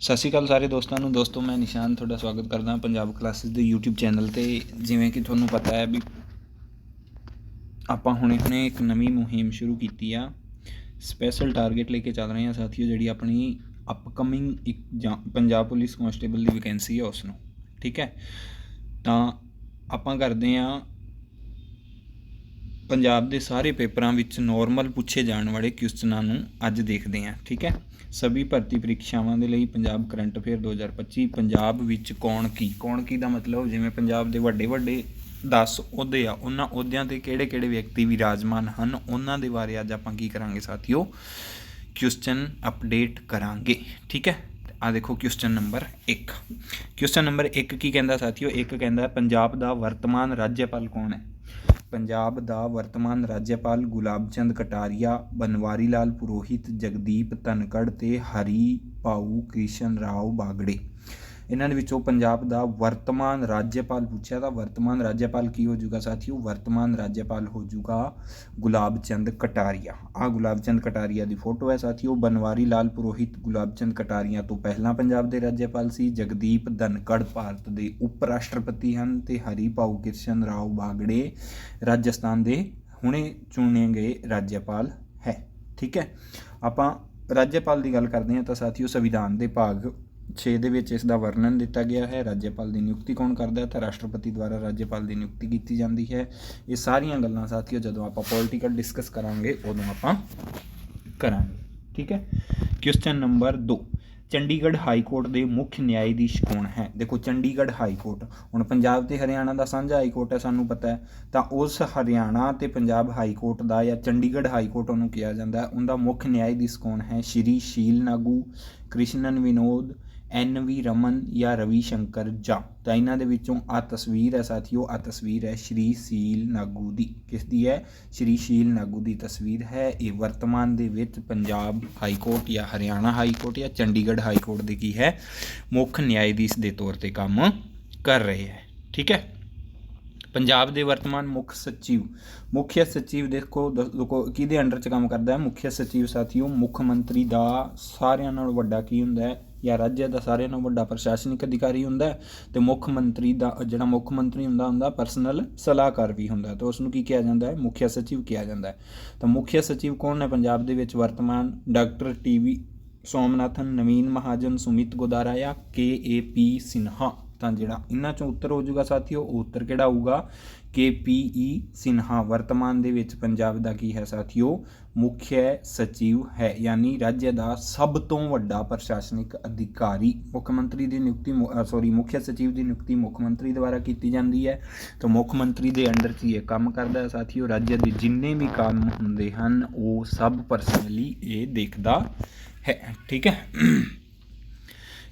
ਸਤਿ ਸ਼੍ਰੀ ਅਕਾਲ ਸਾਰੇ ਦੋਸਤਾਂ ਨੂੰ। ਦੋਸਤੋ, ਮੈਂ ਨਿਸ਼ਾਨ ਤੁਹਾਡਾ ਸਵਾਗਤ ਕਰਦਾ ਪੰਜਾਬ ਕਲਾਸਿਸ ਦੇ YouTube ਚੈਨਲ ਤੇ। ਜਿਵੇਂ ਕਿ ਤੁਹਾਨੂੰ ਪਤਾ ਹੈ ਵੀ ਆਪਾਂ ਹੁਣੇ ਹੁਣੇ ਇੱਕ ਨਵੀਂ ਮੁਹਿੰਮ ਸ਼ੁਰੂ ਕੀਤੀ ਆ। ਸਪੈਸ਼ਲ ਟਾਰਗੇਟ ਲੈ ਕੇ ਚੱਲ ਰਹੇ ਹਾਂ ਸਾਥੀਓ, ਜਿਹੜੀ ਆਪਣੀ ਅਪਕਮਿੰਗ ਇੱਕ ਜਾਂ- ਪੰਜਾਬ ਪੁਲਿਸ ਕਾਂਸਟੇਬਲ ਦੀ ਵੈਕੈਂਸੀ ਹੈ ਉਸ ਨੂੰ ਠੀਕ ਹੈ? ਤਾਂ ਆਪਾਂ ਕਰਦੇ ਹਾਂ ਪੰਜਾਬ ਦੇ ਸਾਰੇ ਪੇਪਰਾਂ ਵਿੱਚ ਨਾਰਮਲ ਪੁੱਛੇ ਜਾਣ ਵਾਲੇ ਕੁਐਸਚਨਾਂ ਨੂੰ ਅੱਜ ਦੇਖਦੇ ਹਾਂ, ਠੀਕ ਹੈ? ਸਭੀ ਭਰਤੀ ਪ੍ਰੀਖਿਆਵਾਂ ਦੇ ਲਈ ਪੰਜਾਬ ਕਰੰਟ ਅਫੇਅਰ 2025 ਪੰਜਾਬ ਵਿੱਚ ਕੌਣ ਕੀ? ਕੌਣ ਕੀ ਦਾ ਮਤਲਬ? ਜਿਵੇਂ ਪੰਜਾਬ ਦੇ ਵੱਡੇ ਵੱਡੇ 10 ਅਹੁਦੇ ਆ, ਉਹਨਾਂ ਅਹੁਦਿਆਂ ਤੇ ਕਿਹੜੇ ਕਿਹੜੇ ਵਿਅਕਤੀ ਵਿਰਾਜਮਾਨ ਹਨ? ਉਹਨਾਂ ਦੇ ਬਾਰੇ ਅੱਜ ਆਪਾਂ ਕੀ ਕਰਾਂਗੇ ਸਾਥੀਓ? ਕੁਐਸਚਨ ਅਪਡੇਟ ਕਰਾਂਗੇ, ਠੀਕ ਹੈ? ਆ ਦੇਖੋ ਕੁਐਸਚਨ ਨੰਬਰ 1 ਕੁਐਸਚਨ ਨੰਬਰ 1 ਕੀ ਕਹਿੰਦਾ ਸਾਥੀਓ? ਇੱਕ ਕਹਿੰਦਾ, ਪੰਜਾਬ ਦਾ ਵਰਤਮਾਨ ਰਾਜਪਾਲ ਕੌਣ ਹੈ? ਪੰਜਾਬ ਦਾ ਵਰਤਮਾਨ ਰਾਜਪਾਲ ਗੁਲਾਬ ਚੰਦ ਕਟਾਰੀਆ ਬਨਵਾਰੀ ਲਾਲ ਪੁਰੋਹਿਤ, ਜਗਦੀਪ ਧਨਕੜ ਤੇ ਹਰੀ ਭਾਊ ਕ੍ਰਿਸ਼ਨ ਰਾਓ ਬਾਗੜੇ। ਇਹਨਾਂ ਦੇ ਵਿੱਚੋਂ ਪੰਜਾਬ ਦਾ ਵਰਤਮਾਨ ਰਾਜਪਾਲ ਪੁੱਛਿਆ ਤਾਂ ਵਰਤਮਾਨ ਰਾਜਪਾਲ ਕੀ ਹੋ ਜਾਊਗਾ ਸਾਥੀਓ? ਵਰਤਮਾਨ ਰਾਜਪਾਲ ਹੋ ਜਾਊਗਾ ਗੁਲਾਬ ਚੰਦ ਕਟਾਰੀਆ। ਆ ਗੁਲਾਬ ਚੰਦ ਕਟਾਰੀਆ ਦੀ ਫੋਟੋ ਹੈ ਸਾਥੀਓ। ਬਨਵਾਰੀ ਲਾਲ ਪੁਰੋਹਿਤ ਗੁਲਾਬ ਚੰਦ ਕਟਾਰੀਆ ਤੋਂ ਪਹਿਲਾਂ ਪੰਜਾਬ ਦੇ ਰਾਜਪਾਲ ਸੀ। ਜਗਦੀਪ ਧਨਕੜ ਭਾਰਤ ਦੇ ਉਪ ਰਾਸ਼ਟਰਪਤੀ ਹਨ ਤੇ ਹਰੀ ਭਾਊ ਕ੍ਰਿਸ਼ਨ ਰਾਓ ਬਾਗੜੇ ਰਾਜਸਥਾਨ ਦੇ ਹੁਣੇ ਚੁਣੇ ਗਏ ਰਾਜਪਾਲ ਹੈ। ਠੀਕ ਹੈ? ਆਪਾਂ ਰਾਜਪਾਲ ਦੀ ਗੱਲ ਕਰਦੇ ਹਾਂ ਤਾਂ ਸਾਥੀਓ ਸੰਵਿਧਾਨ ਦੇ ਭਾਗ 6 ਦੇ ਵਿੱਚ ਇਸ ਦਾ ਵਰਣਨ ਦਿੱਤਾ ਗਿਆ ਹੈ। ਰਾਜਪਾਲ ਦੀ ਨਿਯੁਕਤੀ ਕੌਣ ਕਰਦਾ ਹੈ? ਤਾਂ ਰਾਸ਼ਟਰਪਤੀ ਦੁਆਰਾ ਰਾਜਪਾਲ ਦੀ ਨਿਯੁਕਤੀ ਕੀਤੀ ਜਾਂਦੀ ਹੈ। ਇਹ ਸਾਰੀਆਂ ਗੱਲਾਂ ਸਾਥੀਓ, ਜਦੋਂ ਆਪਾਂ ਪੋਲਿਟੀਕਲ ਡਿਸਕਸ ਕਰਾਂਗੇ, ਉਦੋਂ ਆਪਾਂ ਕਰਾਂਗੇ। ਠੀਕ ਹੈ? Question number 2 Chandigarh high court ਦੇ ਮੁੱਖ ਨਿਆਇਧੀਸ਼ ਕੌਣ ਹੈ? ਦੇਖੋ, ਚੰਡੀਗੜ੍ਹ ਹਾਈ ਕੋਰਟ। ਹੁਣ ਪੰਜਾਬ ਤੇ ਹਰਿਆਣਾ ਦਾ ਸਾਂਝਾ ਹਾਈ ਕੋਰਟ ਹੈ, ਸਾਨੂੰ ਪਤਾ ਹੈ। ਤਾਂ ਉਸ ਹਰਿਆਣਾ ਤੇ ਪੰਜਾਬ ਹਾਈ ਕੋਰਟ ਦਾ ਜਾਂ ਚੰਡੀਗੜ੍ਹ ਹਾਈ ਕੋਰਟ ਉਹਨੂੰ ਕਿਹਾ ਜਾਂਦਾ ਹੈ। ਉਹਦਾ ਮੁੱਖ ਨਿਆਇਧੀਸ਼ ਕੌਣ ਹੈ? ਸ਼੍ਰੀ ਸ਼ੀਲ ਨਾਗੂ, ਕ੍ਰਿਸ਼ਨਨ ਵਿਨੋਦ ਐਨ ਵੀ ਰਮਨ ਜਾਂ ਰਵੀ ਸ਼ੰਕਰ ਜਾ। ਤਾਂ ਇਹਨਾਂ ਦੇ ਵਿੱਚੋਂ ਆ ਤਸਵੀਰ ਹੈ ਸਾਥੀਓ ਆ ਤਸਵੀਰ ਹੈ ਸ਼੍ਰੀ ਸ਼ੀਲ ਨਾਗੂ ਦੀ। ਕਿਸ ਦੀ ਹੈ? ਸ਼੍ਰੀ ਸ਼ੀਲ ਨਾਗੂ ਦੀ ਤਸਵੀਰ ਹੈ ਇਹ ਵਰਤਮਾਨ ਦੇ ਵਿੱਚ ਪੰਜਾਬ ਹਾਈ ਕੋਰਟ ਜਾਂ ਹਰਿਆਣਾ ਹਾਈ ਕੋਰਟ ਜਾਂ ਚੰਡੀਗੜ੍ਹ ਹਾਈ ਕੋਰਟ ਦੇ ਕੀ ਹੈ? ਮੁੱਖ ਨਿਆਇਧੀਸ਼ ਦੇ ਤੌਰ ਤੇ ਕੰਮ ਕਰ ਰਹੇ ਹੈ। ਠੀਕ ਹੈ? ਪੰਜਾਬ ਦੇ ਵਰਤਮਾਨ ਮੁੱਖ ਸਚਿਵ ਮੁੱਖ ਸਚਿਵ ਦੇਖੋ, ਦ- ਕਿਹਦੇ ਅੰਡਰ ਚ ਕੰਮ ਕਰਦਾ ਹੈ? ਮੁੱਖ ਸਚਿਵ ਸਾਥੀਓ, ਮੁੱਖ ਮੰਤਰੀ ਦਾ ਸਾਰਿਆਂ ਨਾਲੋਂ ਵੱਡਾ ਕੀ ਹੁੰਦਾ ਹੈ? ਜਾਂ ਰਾਜ ਦਾ ਸਾਰਿਆਂ ਨਾਲੋਂ ਵੱਡਾ ਪ੍ਰਸ਼ਾਸਨਿਕ ਅਧਿਕਾਰੀ ਹੁੰਦਾ ਹੈ ਤੇ ਮੁੱਖ ਮੰਤਰੀ ਦਾ, ਜਿਹੜਾ ਮੁੱਖ ਮੰਤਰੀ ਹੁੰਦਾ ਹੁੰਦਾ ਪਰਸਨਲ ਸਲਾਹਕਾਰ ਵੀ ਹੁੰਦਾ ਤੇ ਉਸ ਨੂੰ ਕੀ ਕਿਹਾ ਜਾਂਦਾ ਹੈ? ਮੁੱਖ ਸਚਿਵ ਕਿਹਾ ਜਾਂਦਾ ਹੈ। ਤਾਂ ਮੁੱਖ ਸਚਿਵ ਕੌਣ ਨੇ? ਪੰਜਾਬ ਦੇ ਵਿੱਚ ਵਰਤਮਾਨ doctor TV Somanathan, Navin Mahajan, Sumit Godara K A P Sinha. ਤਾਂ ਜਿਹੜਾ ਇਹਨਾਂ ਚੋਂ ਉੱਤਰ ਹੋ ਜਾਊਗਾ ਸਾਥੀਓ, ਉਹ ਉੱਤਰ ਕਿਹੜਾ ਆਊਗਾ? ਕੇ ਪੀ ਈ ਸਿਨਹਾ ਵਰਤਮਾਨ ਦੇ ਵਿੱਚ ਪੰਜਾਬ ਦਾ ਕੀ ਹੈ ਸਾਥੀਓ? ਮੁੱਖ ਸਚਿਵ ਹੈ, ਯਾਨੀ ਰਾਜ ਦਾ ਸਭ ਤੋਂ ਵੱਡਾ ਪ੍ਰਸ਼ਾਸਨਿਕ ਅਧਿਕਾਰੀ, ਮੁੱਖ ਮੰਤਰੀ ਦੀ ਨਿਯੁਕਤੀ ਸੌਰੀ ਮੁੱਖ ਸਚਿਵ ਦੀ ਨਿਯੁਕਤੀ ਮੁੱਖ ਮੰਤਰੀ ਦੁਆਰਾ ਕੀਤੀ ਜਾਂਦੀ ਹੈ। ਤਾਂ ਮੁੱਖ ਮੰਤਰੀ ਦੇ ਅੰਡਰ ਕੀ ਇਹ ਕੰਮ ਕਰਦਾ ਹੈ ਸਾਥੀਓ? ਰਾਜ ਦੇ ਜਿੰਨੇ ਵੀ ਕੰਮ ਹੁੰਦੇ ਹਨ, ਉਹ ਸਭ ਪਰਸਨਲੀ ਇਹ ਦੇਖਦਾ ਹੈ, ਠੀਕ ਹੈ?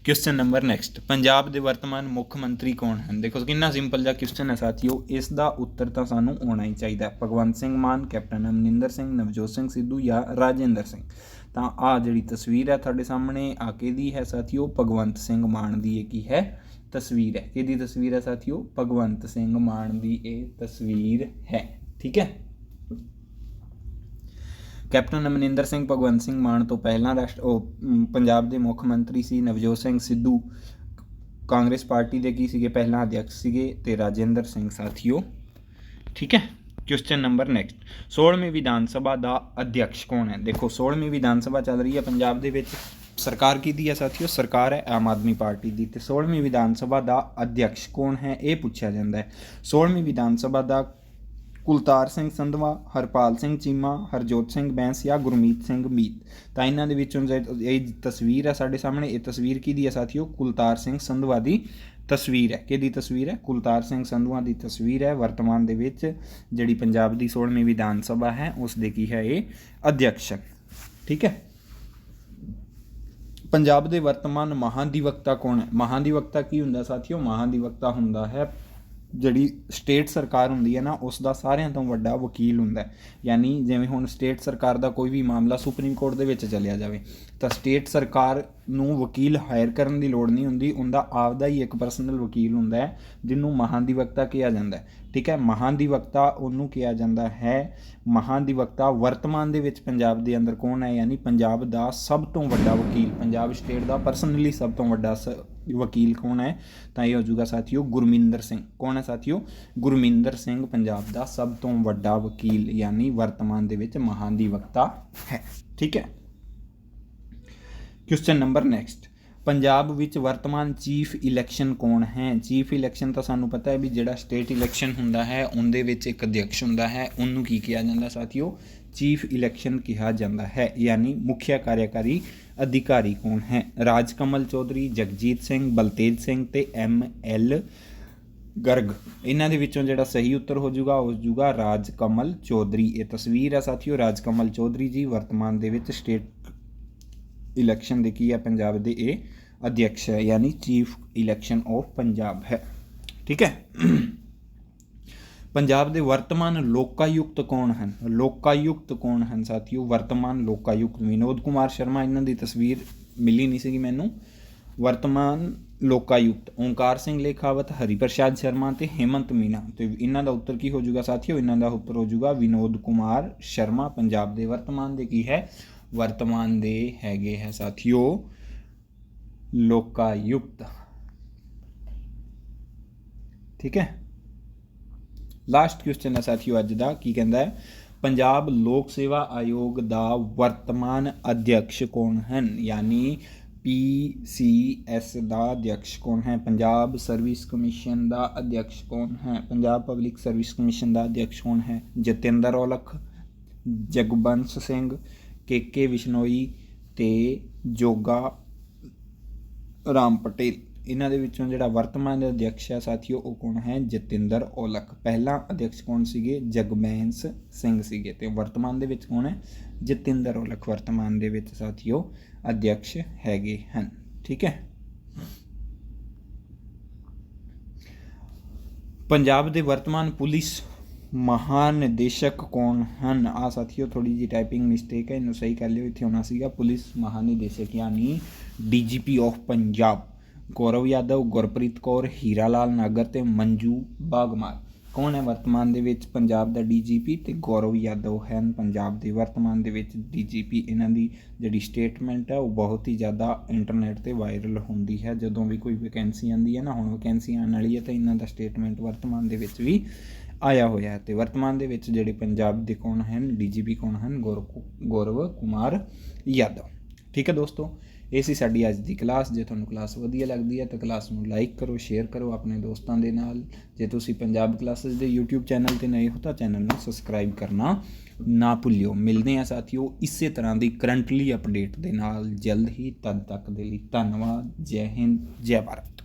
ਕੁਐਸਚਨ ਨੰਬਰ ਨੈਕਸਟ ਪੰਜਾਬ ਦੇ ਵਰਤਮਾਨ ਮੁੱਖ ਮੰਤਰੀ ਕੌਣ ਹਨ? ਦੇਖੋ, ਕਿੰਨਾ ਸਿੰਪਲ ਜਿਹਾ ਕੁਐਸਚਨ ਹੈ ਸਾਥੀਓ, ਇਸ ਦਾ ਉੱਤਰ ਤਾਂ ਸਾਨੂੰ ਆਉਣਾ ਹੀ ਚਾਹੀਦਾ ਭਗਵੰਤ ਸਿੰਘ ਮਾਨ, ਕੈਪਟਨ ਅਮਰਿੰਦਰ ਸਿੰਘ, ਨਵਜੋਤ ਸਿੰਘ ਸਿੱਧੂ ਜਾਂ ਰਾਜਿੰਦਰ ਸਿੰਘ। ਤਾਂ ਆ ਜਿਹੜੀ ਤਸਵੀਰ ਹੈ ਤੁਹਾਡੇ ਸਾਹਮਣੇ ਆ ਕਿਹਦੀ ਹੈ ਸਾਥੀਓ? ਭਗਵੰਤ ਸਿੰਘ ਮਾਨ ਦੀ ਇਹ ਕੀ ਹੈ ਤਸਵੀਰ ਹੈ। ਕਿਹਦੀ ਤਸਵੀਰ ਹੈ ਸਾਥੀਓ? ਭਗਵੰਤ ਸਿੰਘ ਮਾਨ ਦੀ ਇਹ ਤਸਵੀਰ ਹੈ। ਠੀਕ ਹੈ? ਕੈਪਟਨ ਅਮਰਿੰਦਰ ਸਿੰਘ ਭਗਵੰਤ ਸਿੰਘ ਮਾਨ ਤੋਂ ਪਹਿਲਾਂ ਰਾਸ਼ਟਰ ਉਹ ਪੰਜਾਬ ਦੇ ਮੁੱਖ ਮੰਤਰੀ ਸੀ ਨਵਜੋਤ ਸਿੰਘ ਸਿੱਧੂ। ਕਾਂਗਰਸ ਪਾਰਟੀ ਦੇ ਕੀ ਸੀਗੇ? ਪਹਿਲਾਂ ਅਧਿਆਕਸ਼ ਸੀਗੇ ਤੇ ਰਾਜਿੰਦਰ ਸਿੰਘ ਸਾਥੀਓ। ਠੀਕ ਹੈ? Question number next 16ਵੀਂ Vidhan Sabha ਦਾ ਅਧਿਆਕਸ਼ ਕੌਣ ਹੈ? ਦੇਖੋ 16ਵੀਂ ਵਿਧਾਨ ਸਭਾ ਚੱਲ ਰਹੀ ਹੈ ਪੰਜਾਬ ਦੇ ਵਿੱਚ। ਸਰਕਾਰ ਕਿਹਦੀ ਹੈ ਸਾਥੀਓ? ਸਰਕਾਰ ਹੈ ਆਮ ਆਦਮੀ ਪਾਰਟੀ ਦੀ। ਤੇ 16ਵੀਂ ਵਿਧਾਨ ਸਭਾ ਦਾ ਅਧਿਆਕਸ਼ ਕੌਣ ਹੈ? ਇਹ ਪੁੱਛਿਆ ਜਾਂਦਾ ਹੈ। 16ਵੀਂ ਵਿਧਾਨ ਸਭਾ ਦਾ ਕੁਲਤਾਰ ਸਿੰਘ ਸੰਧਵਾ, ਹਰਪਾਲ ਸਿੰਘ ਚੀਮਾ, ਹਰਜੋਤ ਸਿੰਘ ਬੈਂਸ ਜਾਂ ਗੁਰਮੀਤ ਸਿੰਘ ਮੀਤ। ਤਾਂ ਇਹਨਾਂ ਦੇ ਵਿੱਚੋਂ ਜੇ- ਇਹ ਤਸਵੀਰ ਹੈ ਸਾਡੇ ਸਾਹਮਣੇ, ਇਹ ਤਸਵੀਰ ਕਿਹਦੀ ਹੈ ਸਾਥੀਓ? ਕੁਲਤਾਰ ਸਿੰਘ ਸੰਧਵਾ ਦੀ ਤਸਵੀਰ ਹੈ। ਕਿਹਦੀ ਤਸਵੀਰ ਹੈ? ਕੁਲਤਾਰ ਸਿੰਘ ਸੰਧਵਾ ਦੀ ਤਸਵੀਰ ਹੈ ਵਰਤਮਾਨ ਦੇ ਵਿੱਚ, ਜਿਹੜੀ ਪੰਜਾਬ ਦੀ 16ਵੀਂ ਵਿਧਾਨ ਸਭਾ ਹੈ, ਉਸ ਦੇ ਕੀ ਹੈ ਇਹ ਅਧਿਅਕਸ਼ ਠੀਕ ਹੈ? ਪੰਜਾਬ ਦੇ ਵਰਤਮਾਨ ਮਹਾਂਦੀਵਕਤਾ ਕੌਣ ਹੈ? ਮਹਾਂਦੀਵਕਤਾ ਕੀ ਹੁੰਦਾ ਸਾਥੀਓ? ਮਹਾਂਦੀਵਕਤਾ ਹੁੰਦਾ ਹੈ ਜਿਹੜੀ ਸਟੇਟ ਸਰਕਾਰ ਹੁੰਦੀ ਹੈ ਨਾ ਉਸ ਦਾ ਸਾਰਿਆਂ ਤੋਂ ਵੱਡਾ ਵਕੀਲ ਹੁੰਦਾ ਯਾਨੀ ਜਿਵੇਂ ਹੁਣ ਸਟੇਟ ਸਰਕਾਰ ਦਾ ਕੋਈ ਵੀ ਮਾਮਲਾ ਸੁਪਰੀਮ ਕੋਰਟ ਦੇ ਵਿੱਚ ਚਲਿਆ ਜਾਵੇ, ਤਾਂ ਸਟੇਟ ਸਰਕਾਰ ਨੂੰ ਵਕੀਲ ਹਾਇਰ ਕਰਨ ਦੀ ਲੋੜ ਨਹੀਂ ਹੁੰਦੀ, ਉਹਦਾ ਆਪਦਾ ਹੀ ਇੱਕ ਪਰਸਨਲ ਵਕੀਲ ਹੁੰਦਾ ਹੈ, ਜਿਹਨੂੰ ਮਹਾਂਧਿਵਕਤਾ ਕਿਹਾ ਜਾਂਦਾ ਹੈ। ਠੀਕ ਹੈ ਮਹਾਂਧਿਵਕਤਾ ਉਹਨੂੰ ਕਿਹਾ ਜਾਂਦਾ ਹੈ ਮਹਾਂਧਿਵਕਤਾ ਵਰਤਮਾਨ ਦੇ ਵਿੱਚ ਪੰਜਾਬ ਦੇ ਅੰਦਰ ਕੌਣ ਹੈ? ਯਾਨੀ ਪੰਜਾਬ ਦਾ ਸਭ ਤੋਂ ਵੱਡਾ ਵਕੀਲ, ਪੰਜਾਬ ਸਟੇਟ ਦਾ ਪਰਸਨਲੀ ਸਭ ਤੋਂ ਵੱਡਾ ਸ- ਵਕੀਲ ਕੌਣ ਹੈ, ਤਾਂ ਇਹ ਹੋ ਜਾਊਗਾ ਸਾਥੀਓ ਗੁਰਮਿੰਦਰ ਸਿੰਘ। ਕੌਣ ਹੈ ਸਾਥੀਓ? ਗੁਰਮਿੰਦਰ ਸਿੰਘ ਪੰਜਾਬ ਦਾ ਸਭ ਤੋਂ ਵੱਡਾ ਵਕੀਲ, ਯਾਨੀ ਵਰਤਮਾਨ ਦੇ ਵਿੱਚ ਮਹਾਂਦੀਵਕਤਾ ਹੈ। ਠੀਕ ਹੈ? ਕੁਐਸਚਨ ਨੰਬਰ ਨੈਕਸਟ ਪੰਜਾਬ ਵਿੱਚ ਵਰਤਮਾਨ ਚੀਫ ਇਲੈਕਸ਼ਨ ਕੌਣ ਹੈ? ਚੀਫ ਇਲੈਕਸ਼ਨ ਤਾਂ ਸਾਨੂੰ ਪਤਾ ਹੈ ਵੀ ਜਿਹੜਾ ਸਟੇਟ ਇਲੈਕਸ਼ਨ ਹੁੰਦਾ ਹੈ, ਉਹਦੇ ਵਿੱਚ ਇੱਕ ਅਧਿਕਸ਼ ਹੁੰਦਾ ਹੈ। ਉਹਨੂੰ ਕੀ ਕਿਹਾ ਜਾਂਦਾ ਸਾਥੀਓ? ਚੀਫ ਇਲੈਕਸ਼ਨ ਕਿਹਾ ਜਾਂਦਾ ਹੈ, ਯਾਨੀ ਮੁੱਖ ਕਾਰਜਕਾਰੀ ਅਧਿਕਾਰੀ ਕੌਣ ਹੈ? ਰਾਜਕਮਲ ਚੌਧਰੀ, ਜਗਜੀਤ ਸਿੰਘ, ਬਲਤੇਜ ਸਿੰਘ ਤੇ ਐਮ ਐਲ ਗਰਗ। ਇਹਨਾਂ ਦੇ ਵਿੱਚੋਂ ਜਿਹੜਾ ਸਹੀ ਉੱਤਰ ਹੋ ਜਾਊਗਾ ਉਸ ਜਾਊਗਾ ਰਾਜਕਮਲ ਚੌਧਰੀ। ਇਹ ਤਸਵੀਰ ਹੈ ਸਾਥੀਓ, ਰਾਜਕਮਲ ਚੌਧਰੀ ਜੀ ਵਰਤਮਾਨ ਦੇ ਵਿੱਚ ਸਟੇਟ ਇਲੈਕਸ਼ਨ ਦੇ ਕੀ ਹੈ ਪੰਜਾਬ ਦੇ ਇਹ ਅਧਿਕਸ਼ ਹੈ, ਯਾਨੀ ਚੀਫ ਇਲੈਕਸ਼ਨ ਆਫ ਪੰਜਾਬ ਹੈ। ਠੀਕ ਹੈ? ਪੰਜਾਬ ਦੇ ਵਰਤਮਾਨ ਲੋਕਾਯੁਕਤ ਕੌਣ ਹਨ? ਲੋਕਾਯੁਕਤ ਕੌਣ ਹਨ ਸਾਥੀਓ? ਵਰਤਮਾਨ ਲੋਕਾਯੁਕਤ ਵਿਨੋਦ ਕੁਮਾਰ ਸ਼ਰਮਾ, ਇਹਨਾਂ ਦੀ ਤਸਵੀਰ ਮਿਲੀ ਨਹੀਂ ਸੀਗੀ ਮੈਨੂੰ। ਵਰਤਮਾਨ ਲੋਕਾਯੁਕਤ ਓਂਕਾਰ ਸਿੰਘ ਲੇਖਾਵਤ, ਹਰੀਪ੍ਰਸਾਦ ਸ਼ਰਮਾ ਤੇ ਹੇਮੰਤ ਮੀਨਾ। ਤੇ ਇਹਨਾਂ ਦਾ ਉੱਤਰ ਕੀ ਹੋ ਜਾਊਗਾ ਸਾਥੀਓ? ਇਹਨਾਂ ਦਾ ਉੱਤਰ ਹੋ ਜਾਊਗਾ ਵਿਨੋਦ ਕੁਮਾਰ ਸ਼ਰਮਾ, ਪੰਜਾਬ ਦੇ ਵਰਤਮਾਨ ਦੇ ਕੀ ਹੈ? ਵਰਤਮਾਨ ਦੇ ਹੈਗੇ ਹੈ ਸਾਥੀਓ, ਲੋਕਾਯੁਕਤ। ਠੀਕ ਹੈ? ਲਾਸਟ ਕੁਐਸਚਨ ਹੈ ਸਾਥੀਓ ਅੱਜ ਦਾ, ਕੀ ਕਹਿੰਦਾ ਹੈ? ਪੰਜਾਬ ਲੋਕ ਸੇਵਾ ਆਯੋਗ ਦਾ ਵਰਤਮਾਨ ਅਧਿਕਸ਼ ਕੌਣ ਹਨ? ਯਾਨੀ ਪੀਸੀਐਸ ਦਾ ਅਧਿਕਸ਼ ਕੌਣ ਹੈ? ਪੰਜਾਬ ਸਰਵਿਸ ਕਮਿਸ਼ਨ ਦਾ ਅਧਿਕਸ਼ ਕੌਣ ਹੈ? ਪੰਜਾਬ ਪਬਲਿਕ ਸਰਵਿਸ ਕਮਿਸ਼ਨ ਦਾ ਅਧਿਕਸ਼ ਕੌਣ ਹੈ? ਜਤਿੰਦਰ ਔਲਖ, ਜਗਬੰਸ ਸਿੰਘ ਕੇ ਕੇ ਵਿਸ਼ਨੋਈ ਤੇ ਜੋਗਾ ਰਾਮ ਪਟੇਲ। ਇਹਨਾਂ ਦੇ ਵਿੱਚੋਂ ਜਿਹੜਾ ਵਰਤਮਾਨ ਦੇ ਅਧਿਕਸ਼ ਹੈ ਸਾਥੀਓ, ਉਹ ਕੌਣ ਹੈ? ਜਤਿੰਦਰ ਔਲਖ। ਪਹਿਲਾਂ ਅਧਿਕਸ਼ ਕੌਣ ਸੀਗੇ? ਜਗਮੈਂਸ ਸਿੰਘ ਸੀਗੇ ਤੇ ਵਰਤਮਾਨ ਦੇ ਵਿੱਚ ਕੌਣ ਹੈ? ਜਤਿੰਦਰ ਔਲਖ ਵਰਤਮਾਨ ਦੇ ਵਿੱਚ ਸਾਥੀਓ ਅਧਿਕਸ਼ ਹੈਗੇ ਹਨ। ਠੀਕ ਹੈ? ਪੰਜਾਬ ਦੇ ਵਰਤਮਾਨ ਪੁਲਿਸ ਮਹਾਨਿਦੇਸ਼ਕ ਕੌਣ ਹਨ? ਆ ਸਾਥੀਓ ਥੋੜੀ ਜੀ ਟਾਈਪਿੰਗ ਮਿਸਟੇਕ ਹੈ, ਇਹਨੂੰ ਸਹੀ ਕਰ ਲਿਓ। ਇੱਥੇ ਹੋਣਾ ਸੀਗਾ ਪੁਲਿਸ ਮਹਾਨਿਦੇਸ਼ਕ ਯਾਨੀ ਡੀਜੀਪੀ ਆਫ ਪੰਜਾਬ ਗੌਰਵ ਯਾਦਵ, ਗੁਰਪ੍ਰੀਤ ਕੌਰ ਹੀਰਾ ਲਾਲ ਨਾਗਰ ਤੇ ਮੰਜੂ ਬਾਗਮਾਰ ਕੌਣ ਹੈ ਵਰਤਮਾਨ ਦੇ ਵਿੱਚ ਪੰਜਾਬ ਦਾ ਡੀਜੀਪੀ ਤੇ ਗੌਰਵ ਯਾਦਵ ਹਨ। ਪੰਜਾਬ ਦੇ ਵਰਤਮਾਨ ਦੇ ਵਿੱਚ ਡੀਜੀਪੀ ਇਹਨਾਂ ਦੀ ਜਿਹੜੀ ਸਟੇਟਮੈਂਟ ਹੈ ਉਹ ਬਹੁਤ ਹੀ ਜ਼ਿਆਦਾ ਇੰਟਰਨੈਟ ਤੇ ਵਾਇਰਲ ਹੁੰਦੀ ਹੈ। ਜਦੋਂ ਵੀ ਕੋਈ ਵੈਕੈਂਸੀ ਆਉਂਦੀ ਹੈ ਨਾ, ਹੁਣ ਵੈਕੈਂਸੀ ਆਉਣ ਵਾਲੀ ਹੈ ਤਾਂ ਇਹਨਾਂ ਦਾ ਸਟੇਟਮੈਂਟ ਵਰਤਮਾਨ ਦੇ ਵਿੱਚ ਵੀ ਆਇਆ ਹੋਇਆ ਹੈ। ਤੇ ਵਰਤਮਾਨ ਦੇ ਵਿੱਚ ਜਿਹੜੇ ਪੰਜਾਬ ਦੇ ਕੌਣ ਹਨ ਡੀਜੀਪੀ ਕੌਣ ਹਨ? ਗੌਰਵ ਗੌਰਵ ਕੁਮਾਰ ਯਾਦਵ। ਠੀਕ ਹੈ ਦੋਸਤੋ ਇਹ ਸੀ ਸਾਡੀ ਅੱਜ ਦੀ ਕਲਾਸ। ਜੇ ਤੁਹਾਨੂੰ ਕਲਾਸ ਵਧੀਆ ਲੱਗਦੀ ਹੈ ਤਾਂ ਕਲਾਸ ਨੂੰ ਲਾਈਕ ਕਰੋ, ਸ਼ੇਅਰ ਕਰੋ ਆਪਣੇ ਦੋਸਤਾਂ ਦੇ ਨਾਲ। ਜੇ ਤੁਸੀਂ ਪੰਜਾਬ ਕਲਾਸਿਸ ਦੇ YouTube ਚੈਨਲ ਤੇ ਨਏ ਹੋ ਤਾਂ ਚੈਨਲ ਨੂੰ ਸਬਸਕ੍ਰਾਈਬ ਕਰਨਾ ਨਾ ਭੁੱਲਿਓ। ਮਿਲਦੇ ਹਾਂ ਸਾਥੀਓ ਇਸੇ ਤਰ੍ਹਾਂ ਦੀ ਕਰੰਟਲੀ ਅਪਡੇਟ ਦੇ ਨਾਲ। ਜਲਦ ਹੀ ਤਦ ਤੱਕ ਦੇ ਲਈ ਧੰਨਵਾਦ। ਜੈ ਹਿੰਦ, ਜੈ ਭਾਰਤ।